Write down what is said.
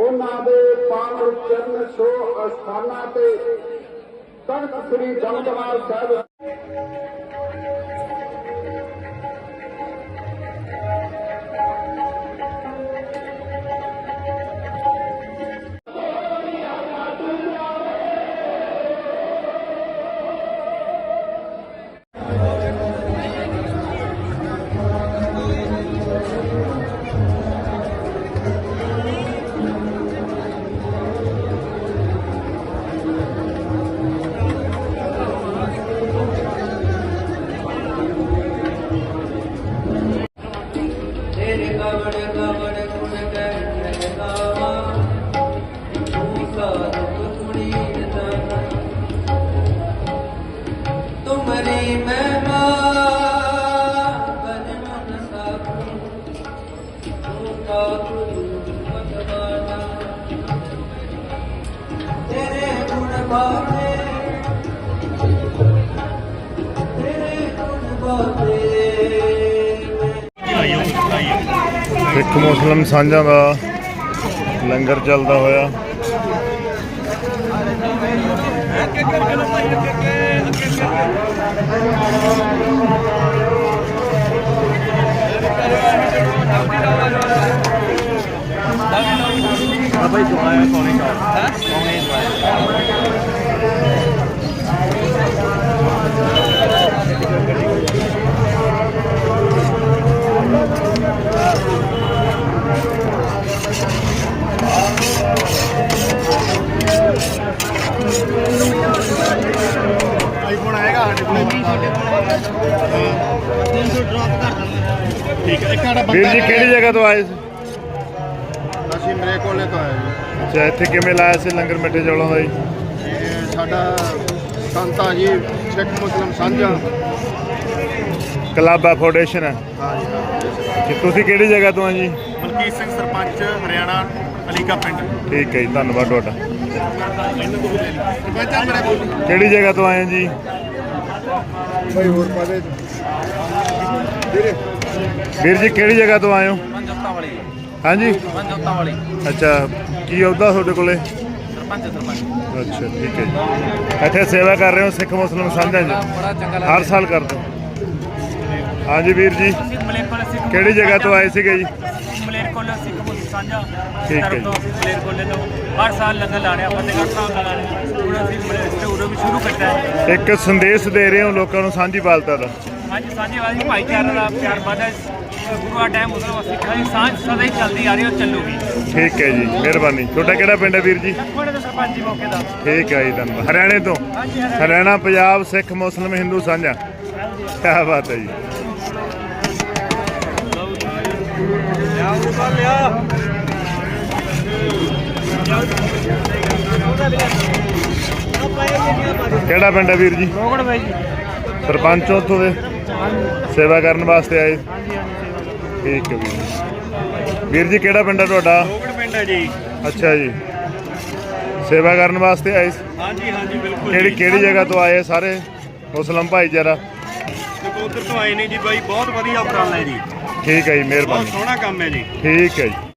ਉਹਨਾਂ ਦੇ ਪਾਵਨ ਚਰਨ ਛੋ ਅਸਥਾਨਾਂ ਤੇ ਤਖਤ ਸ੍ਰੀ ਦਮਦਮਾ ਸਾਹਿਬ ਸਿੱਖ ਮੁਸਲਮ ਸਾਂਝਾਂ ਦਾ ਲੰਗਰ ਚੱਲਦਾ ਹੋਇਆ। ਆਈਫੋਨ ਆਏਗਾ ਸਾਡੇ ਕੋਲੇ ਸਾਡੇ ਕੋਲੇ 300 ਡ੍ਰੌਪ ਕਰ ਦਾਂਗੇ ਠੀਕ ਹੈ। ਇੱਕ ਸਾਡਾ ਵੀਰ ਜੀ ਕਿਹੜੀ ਜਗ੍ਹਾ ਤੋਂ ਆਏ ਸੀ? ਅਸੀਂ ਮੇਰੇ ਕੋਲੇ ਤੋਂ ਆਏ ਜੀ। ਅੱਛਾ ਇੱਥੇ ਕਿਵੇਂ ਲਾਇਆ ਸੀ ਲੰਗਰ ਮਿੱਠੇ ਚੌਲਾਂ ਦਾ ਜੀ? ਇਹ ਸਾਡਾ ਸੰਤਾ ਜੀ ਸਿੱਖ ਮੁਸਲਮ ਸਾਂਝਾ। ਕਲਾਬਾ ਫਾਊਂਡੇਸ਼ਨ ਹੈ ਹਾਂ ਤੇ ਤੁਸੀਂ ਕਿਹੜੀ ਜਗ੍ਹਾ ਤੋਂ ਆ ਜੀ? ਮਲਕੀਤ ਸਿੰਘ ਸਰਪੰਚ ਹਰਿਆਣਾ ਅਲੀਕਾ ਪਿੰਡ। ਠੀਕ ਹੈ ਜੀ ਧੰਨਵਾਦ ਤੁਹਾਡਾ। ਕੋਲ ਕਿਹੜੀ ਜਗ੍ਹਾ ਤੋਂ ਆਏ ਜੀ? ਭਾਈ ਹੋਰ ਪਾਦੇ ਵੀਰੇ। ਵੀਰ ਜੀ ਕਿਹੜੀ ਜਗ੍ਹਾ ਤੋਂ ਆਏ ਹੋ? ਮਨਜੋਤਾਂ ਵਾਲੀ। ਹਾਂਜੀ? ਮਨਜੋਤਾਂ ਵਾਲੀ। ਅੱਛਾ ਕੀ ਅਹੁਦਾ ਤੁਹਾਡੇ ਕੋਲੇ? ਸਰਪੰਚ ਸਰਪੰਚ। ਅੱਛਾ ਠੀਕ ਹੈ ਜੀ। ਇੱਥੇ ਸੇਵਾ ਕਰ ਰਹੇ ਹੋ ਸਿੱਖ ਮੁਸਲਮ ਸਾਂਝਾਂ ਜੀ। ਹਰ ਸਾਲ ਕਰਦੇ ਹੋ। ਹਾਂਜੀ ਵੀਰ ਜੀ ਕਿਹੜੀ ਜਗ੍ਹਾ ਤੋਂ ਆਏ ਸੀਗੇ ਜੀ? ਮਲੇਰਕੋਟਲਾ ਸਿੱਖ ਮੁਸਲਿਮ ਸਾਂਝਾ ਠੀਕ ਹੈ ਤਰਫ ਤੋਂ ਅਸੀਂ ਮਲੇਰਕੋਟਲੇ ਤੋਂ ਹਰ ਸਾਲ ਲੰਗਰ ਲਾਣੇ ਆ ਫਤਿਹਗੜ੍ਹ ਸਾਹਿਬ ਦਾ ਲਾਣੇ ਹੁਣ ਅਸੀਂ ਮਲੇਰਕੋਟਲੇ ਉਦੋਂ ਵੀ ਸ਼ੁਰੂ ਕੀਤਾ ਹੈ। ਇੱਕ ਸੰਦੇਸ਼ ਦੇ ਰਹੇ ਹੋ ਲੋਕਾਂ ਨੂੰ ਸਾਂਝੀ ਬਾਲਤਾ ਦਾ। ਅੱਜ ਸਾਂਝੇਵਾਦੀ ਭਾਈਚਾਰੇ ਦਾ ਪਿਆਰ ਵਧਾ ਗੁਰੂਆ ਟਾਈਮ ਮੁਸਲਮਾਨ ਸਿੱਖਾਂ ਦੀ ਸਾਂਝ ਸਦਾ ਹੀ ਚੱਲਦੀ ਆ ਰਹੀ ਹੈ ਉਹ ਚੱਲੂਗੀ। ਠੀਕ ਹੈ ਜੀ ਮਿਹਰਬਾਨੀ। ਤੁਹਾਡਾ ਕਿਹੜਾ ਪਿੰਡ ਹੈ ਵੀਰ ਜੀ? ਕੋੜੇ ਦੇ ਸਰਪੰਚ ਜੀ ਮੌਕੇ ਦਾ। ਠੀਕ ਹੈ ਜੀ ਧੰਨਵਾਦ। ਹਰਿਆਣੇ ਤੋਂ? ਹਾਂਜੀ ਹਰਿਆਣਾ ਪੰਜਾਬ ਸਿੱਖ ਮੁਸਲਮ ਹਿੰਦੂ ਸਾਂਝਾ। ਕੀ ਬਾਤ ਹੈ ਜੀ। ਕਿਹੜਾ ਪਿੰਡ ਹੈ ਵੀਰ ਜੀ? ਰੋਗੜ ਬਾਈ ਜੀ। ਸਰਪੰਚ ਉੱਥੋਂ ਦੇ? ਸੇਵਾ ਕਰਨ ਵਾਸਤੇ ਆਏ? ਹਾਂਜੀ ਹਾਂਜੀ ਠੀਕ ਹੈ ਵੀਰ ਜੀ। ਵੀਰ ਜੀ ਕਿਹੜਾ ਪਿੰਡ ਹੈ ਤੁਹਾਡਾ? ਕੋਗੜ ਪਿੰਡ ਹੈ ਜੀ। ਅੱਛਾ ਜੀ। ਸੇਵਾ ਕਰਨ ਵਾਸਤੇ ਆਏ ਸੀ? ਹਾਂਜੀ ਹਾਂਜੀ ਬਿਲਕੁਲ ਕਿਹੜੀ ਕਿਹੜੀ ਜਗ੍ਹਾ ਤੋਂ ਆਏ ਸਾਰੇ? ਮੁਸਲਮ ਭਾਈਚਾਰਾ। ਉਧਰ ਤੋਂ ਆਏ ਨੇ ਜੀ ਬਾਈ ਬਹੁਤ ਵਧੀਆ ਉਪਰਾਲਾ ਹੈ ਜੀ। ਠੀਕ ਹੈ ਜੀ ਬਹੁਤ ਮਿਹਰਬਾਨੀ ਸੋਹਣਾ ਕੰਮ ਹੈ ਜੀ। ਠੀਕ ਹੈ ਜੀ।